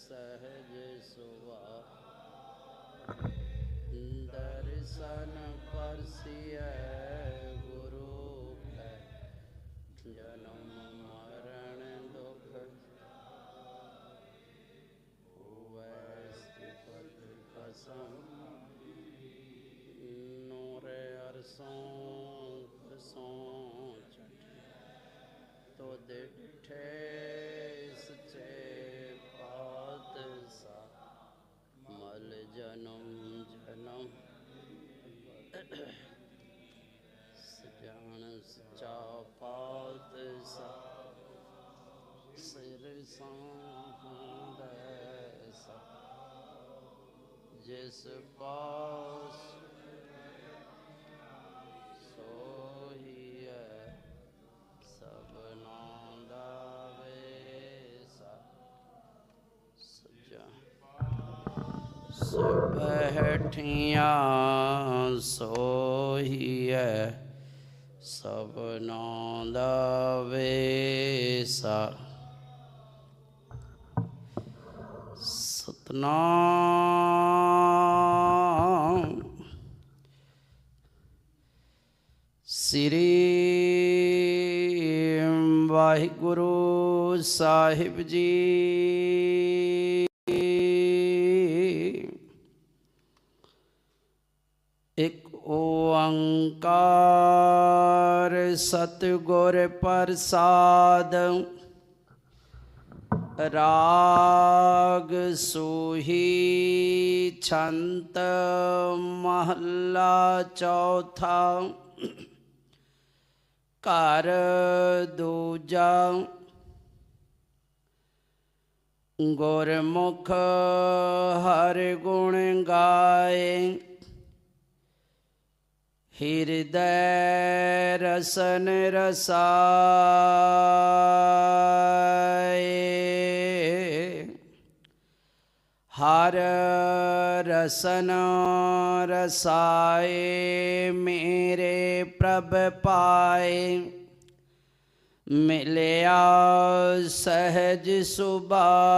ਸਹਜ ਸੁਭਾ ਦਰਸ਼ਨ ਪਰਸਿਐ ਗੁਰੂ ਕੈ ਜਨਮ ਸੰਹੰਦੈ ਸਾ ਜਿਸ ਪਾਸ ਸੋਹੀਐ ਸਭਨਾਂ ਦਾ ਵੇਸਾ ਸਜਾ ਸਬਹਿਠੀਆਂ ਸੋਹੀਐ ਸਭਨਾਂ ਦਾ ਵੇਸਾ ਸਤਨਾਮ ਸ੍ਰੀ ਵਾਹਿਗੁਰੂ ਸਾਹਿਬ ਜੀ। ਇਕ ਓੰਕਾਰ ਸਤਿਗੁਰ ਪ੍ਰਸਾਦ ਰਾਗ ਸੂਹੀ ਛੰਤ ਮਹੱਲਾ ਚੌਥਾ ਘਰ ਦੂਜਾ ਗੁਰਮੁਖ ਹਰ ਹਿਰਦੈ ਰਸਨ ਰਸਾਏ। ਹਰ ਰਸਨ ਰਸਾਏ ਮੇਰੇ ਪ੍ਰਭ ਪਾਏ। ਮਿਲਿਆ ਸਹਿਜ ਸੁਬਾਏ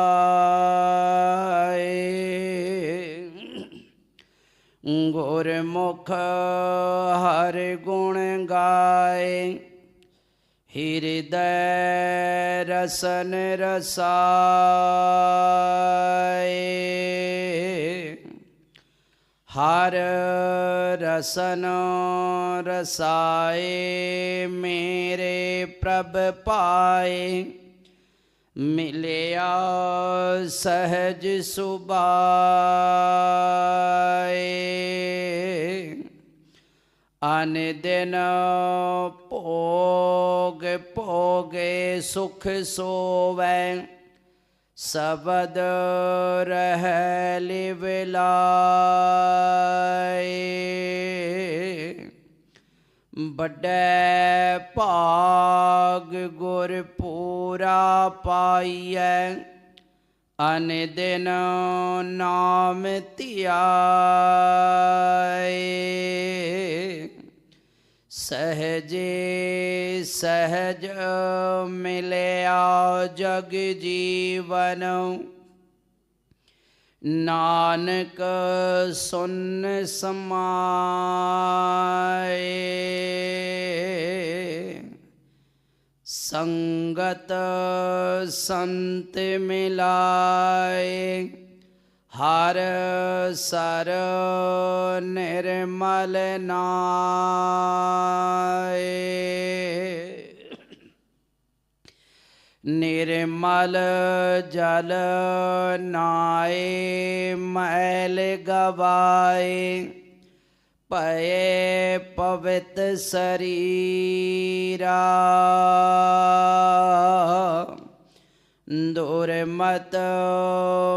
ਗੁਰਮੁਖ ਹਰ ਗੁਣ ਗਾਏ। ਹਿਰਦੈ ਰਸਨ ਰਸਾਏ। ਹਰ ਰਸਨ ਰਸਾਏ ਮੇਰੇ ਪ੍ਰਭ ਪਾਏ। ਮਿਲਿਆ ਸਹਿਜ ਸੁਬਾਏ। ਅਨ ਦਿਨ ਭੋਗ ਭੋਗੇ ਸੁਖ ਸੋਵੈ ਸਬਦ ਰਹਿ ਲਿਵ ਲਾਏ। ਵੱਡੈ ਭਾਗ ਗੁਰ ਪੂਰਾ ਪਾਈਐ। ਅਨ ਦਿਨ ਨਾਮ ਧਿਆਏ। ਸਹਜੇ ਸਹਜ ਮਿਲਿਆ ਜਗ ਜੀਵਨ। ਨਾਨਕ ਸੁਨ ਸਮਾਏ। ਸੰਗਤ ਸੰਤ ਮਿਲਾਏ ਹਰ ਸਰ ਨਿਰਮਲ ਨਾਏ। ਨਿਰਮਲ ਜਲ ਨਾਏ ਮੈਲ ਗਵਾਏ। ਪਏ ਪਵਿੱਤ ਸਰੀਰਾ। ਦੁਰਮਤ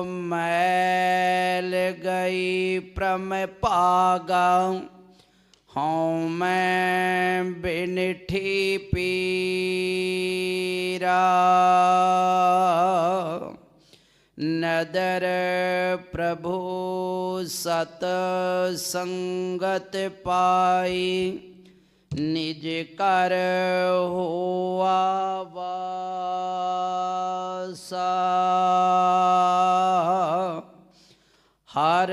ਮੈਲ ਗਈ ਪ੍ਰਮ ਭਾਗਾ। ਹਉ ਮੈਂ ਬਿਨਠੀ ਪੀਰਾ। ਨਦਰ ਪ੍ਰਭੂ ਸਤ ਸੰਗਤ ਪਾਈ ਨਿਜ ਕਰ ਹੋਆ ਵਾਸਾ। ਹਰ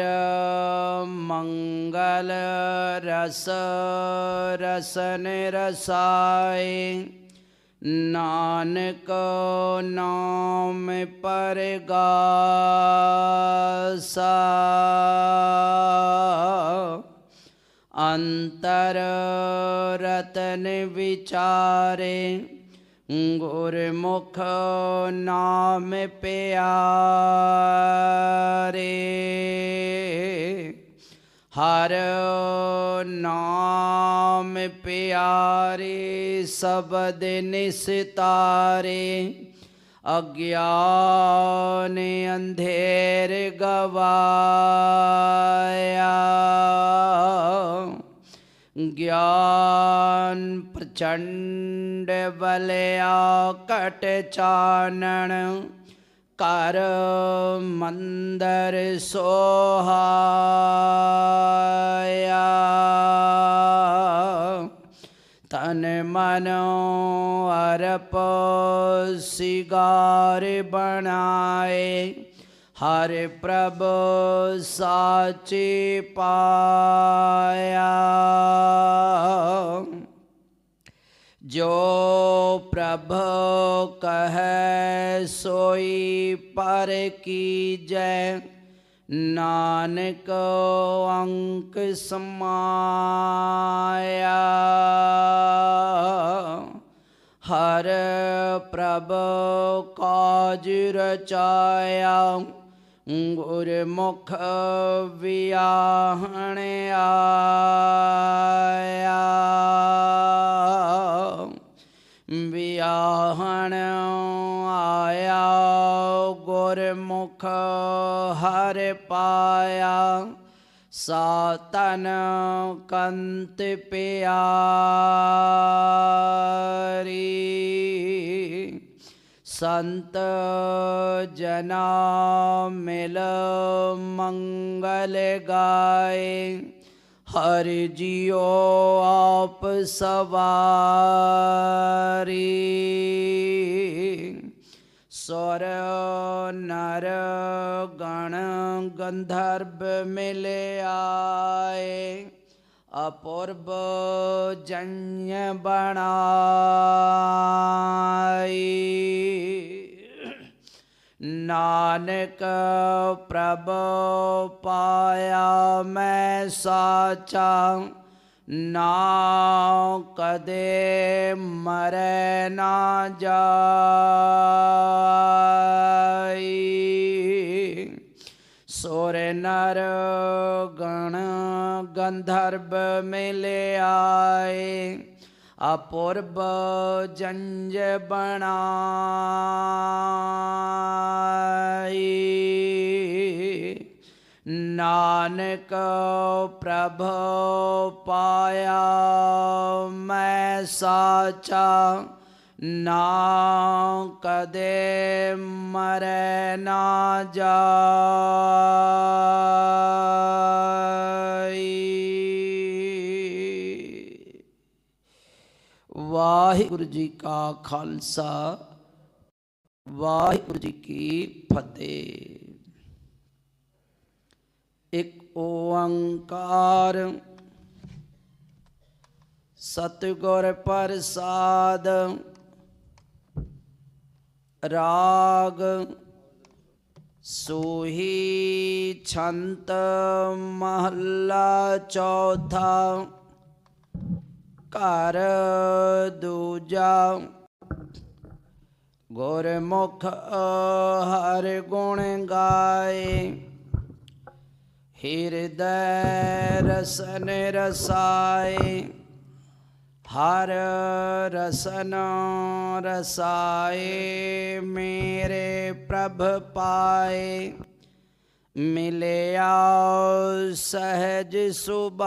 ਮੰਗਲ ਰਸ ਰਸਨ ਰਸਾਏ ਨਾਨਕ ਨਾਮ ਪਰਗਾਸਾ। ਅੰਤਰ ਰਤਨ ਵਿਚਾਰੇ ਗੁਰਮੁਖ ਨਾਮ ਪਿਆਰੇ। ਹਰ ਨਾਮ ਪਿਆਰੇ ਸਬਦ ਨਿਸਤਾਰੇ ਅਗਿਆਨ ਅੰਧੇਰ ਗਵਾਇਆ। ਗਿਆਨ ਪ੍ਰਚੰਡ ਬਲਿਆ ਕਟ ਚਾਨਣ ਕਰ ਮੰਦਰ ਸੋਹਾਇਆ। ਤਨ ਮਨ ਅਰਪ ਸਿਗਾਰ ਬਣਾਏ। ਹਰ ਪ੍ਰਭ ਸਾਚੇ ਪਾਇਆ। ਜੋ ਪ੍ਰਭ ਕਹੈ ਸੋਈ ਪਰ ਕੀਜੈ ਨਾਨਕ ਅੰਕ ਸਮਾਇਆ। ਹਰ ਪ੍ਰਭ ਕਾਜ ਰਚਾਇਆ। ਗੁਰਮੁਖ ਵਿਆਹਣ ਆਇਆ। ਆਹਣ ਆਇਆ ਗੁਰਮੁਖ ਹਰ ਪਾਇਆ। ਸਾਤਨ ਕੰਤ ਪਿਆਰੀ ਸੰਤ ਜਨਾ ਮਿਲ ਮੰਗਲ ਗਾਏ। हर जियो आप सवारी। स्वर नर गण गंधर्व मिले आए। अपूर्व जन्य बनाई। ਨਾਨਕ ਪ੍ਰਭ ਪਾਇਆ ਮੈਂ ਸਾਚਾ ਨਾ ਕਦੇ ਮਰੈ ਨਾ ਜਾਈ ਸੁਰ ਨਰ ਗਣ ਗੰਧਰਬ ਮਿਲ ਆਏ ਅਪੁਰਬ ਜੰਜ ਬਣਾਈ ਨਾਨਕ ਪ੍ਰਭ ਪਾਇਆ ਮੈਂ ਸਾਚਾ ਨਾ ਕਦੇ ਮਰੈ ਨਾ ਜਾਈ ਵਾਹਿਗੁਰੂ ਜੀ ਕਾ ਖਾਲਸਾ, ਵਾਹਿਗੁਰੂ ਜੀ ਕੀ ਫਤਿਹ। ਇੱਕ ਓੰਕਾਰ ਸਤਿਗੁਰ ਪ੍ਰਸਾਦ, ਰਾਗ ਸੋਹੀ ਛੰਤ ਮਹੱਲਾ ਚੌਥਾ। ਘਰ ਦੂਜਾ। ਗੁਰਮੁਖ ਹਰ ਗੁਣ ਗਾਏ। ਹਿਰਦੈ ਰਸਨ ਰਸਾਏ। ਹਰ ਰਸਨ ਰਸਾਏ ਮੇਰੇ ਪ੍ਰਭ ਪਾਏ। ਮਿਲਿਆ ਸਹਿਜ ਸੁਬਾਏ